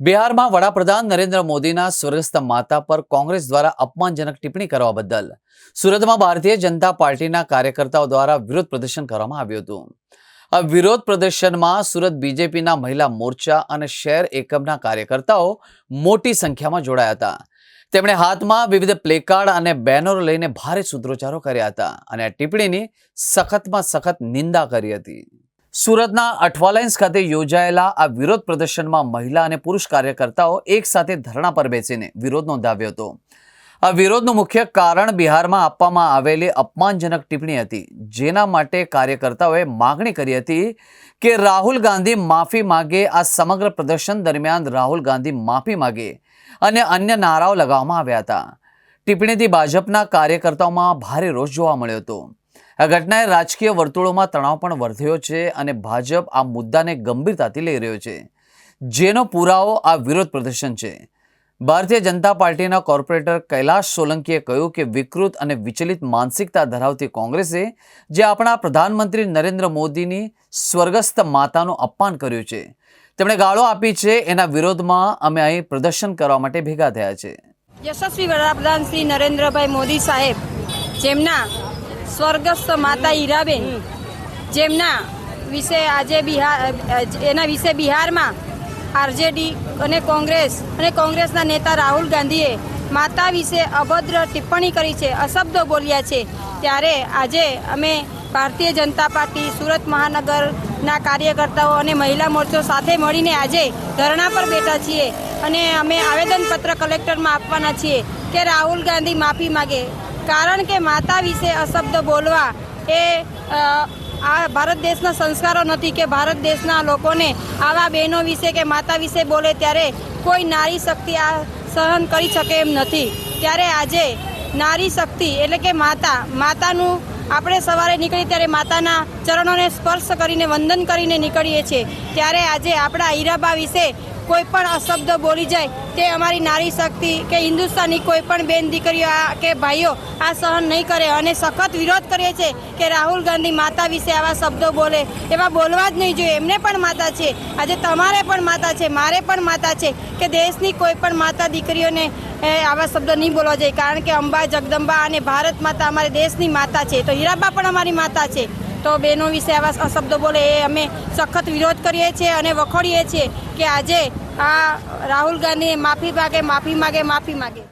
બિહારમાં વડાપ્રધાન નરેન્દ્ર મોદીના સ્વર્ગસ્થ માતા પર કોંગ્રેસ દ્વારા અપમાનજનક ટિપ્પણી કરવા બદલ સુરતમાં ભારતીય જનતા પાર્ટીના કાર્યકર્તાઓ દ્વારા વિરોધ પ્રદર્શન કરવામાં આવ્યું હતું. આ વિરોધ પ્રદર્શનમાં સુરત બીજેપીના મહિલા મોરચા અને શહેર એકમના કાર્યકર્તાઓ મોટી સંખ્યામાં જોડાયા હતા. તેમણે હાથમાં વિવિધ પ્લેકાર્ડ અને બેનરો લઈને ભારે સૂત્રોચ્ચારો કર્યા હતા અને આ ટિપ્પણીની સખતમાં સખત નિંદા કરી હતી. સુરતના અઠવાલાઇન્સ ખાતે યોજાયેલા આ વિરોધ પ્રદર્શનમાં મહિલા અને પુરુષ કાર્યકર્તાઓ એક સાથે ધરણા પર બેસીને વિરોધ નોંધાવ્યો હતો. આ વિરોધનું મુખ્ય કારણ બિહારમાં આપવામાં આવેલી અપમાનજનક ટિપ્પણી હતી. જેના માટે કાર્યકર્તાઓએ માગણી કરી હતી કે રાહુલ ગાંધી માફી માગે, આ સમગ્ર પ્રદર્શન દરમિયાન રાહુલ ગાંધી માફી માગે અને અન્ય નારાઓ લગાવવામાં આવ્યા હતા. ટિપ્પણીથી ભાજપના કાર્યકર્તાઓમાં ભારે રોષ જોવા મળ્યો હતો. આ ઘટનાએ રાજકીય વર્તુળોમાં તણાવ પણ વર્ધ્યો છે અને ભાજપ આ મુદ્દાને ગંભીરતાથી લઈ રહ્યો છે. જેનો પુરાવો આ વિરોધ પ્રદર્શન છે. ભારતીય જનતા પાર્ટીના કોર્પોરેટર કૈલાશ સોલંકીએ કહ્યું કે વિકૃત અને વિચલિત માનસિકતા ધરાવતી કોંગ્રેસે જે આપણા પ્રધાનમંત્રી નરેન્દ્ર મોદીની સ્વર્ગસ્થ માતાનું અપમાન કર્યું છે. તેમણે ગાળો આપી છે, એના વિરોધમાં અમે અહીં પ્રદર્શન કરવા માટે ભેગા થયા છે. યશસ્વી વડાપ્રધાન શ્રી નરેન્દ્રભાઈ મોદી સાહેબ, જેમના સ્વર્ગસ્થ માતા હીરાબેન જેમના વિશે આજે બિહાર એના વિશે બિહારમાં આરજેડી અને કોંગ્રેસ અને કોંગ્રેસના નેતા રાહુલ ગાંધીએ માતા વિશે અભદ્ર ટિપ્પણી કરી છે અશબ્દો બોલ્યા છે. ત્યારે આજે અમે ભારતીય જનતા પાર્ટી સુરત મહાનગરના કાર્યકર્તાઓ અને મહિલા મોરચો સાથે મળીને આજે ધરણા પર બેઠા છીએ અને અમે આવેદનપત્ર કલેક્ટરમાં આપવાના છીએ કે રાહુલ ગાંધી માફી માગે. કારણ કે માતા વિશે અશબ્દ બોલવા એ આ ભારત દેશના સંસ્કારો નથી કે ભારત દેશના લોકોને આવા બહેનો વિશે કે માતા વિશે બોલે ત્યારે કોઈ નારી શક્તિ આ સહન કરી શકે એમ નથી. ત્યારે આજે નારી શક્તિ એટલે કે માતા, માતાનું આપણે સવારે નીકળીએ ત્યારે માતાના ચરણોને સ્પર્શ કરીને વંદન કરીને નીકળીએ છીએ. ત્યારે આજે આપણા હીરાબા વિશે કોઈ પણ અશબ્દ બોલી જાય તે અમારી નારી શક્તિ કે હિન્દુસ્તાની કોઈ પણ બેન દીકરીઓ કે ભાઈઓ આ સહન નહીં કરે અને સખત વિરોધ કરીએ છીએ કે રાહુલ ગાંધી માતા વિશે આવા શબ્દો બોલે, એવા બોલવા જ નહીં જોઈએ. એમને પણ માતા છે. આજે તમારે પણ માતા છે, મારે પણ માતા છે કે દેશની કોઈ પણ માતા દીકરીઓને આવા શબ્દો નહીં બોલવા જોઈએ. કારણ કે અંબા, જગદંબા અને ભારત માતા અમારે દેશની માતા છે. તો હીરાબા પણ અમારી માતા છે. તો બહેનો વિશે આવા અશબ્દો બોલે એ અમે સખત વિરોધ કરીએ છીએ અને વખોડીએ છીએ કે આજે આ રાહુલ ગાંધી માફી માગે માફી માગે માફી માગે.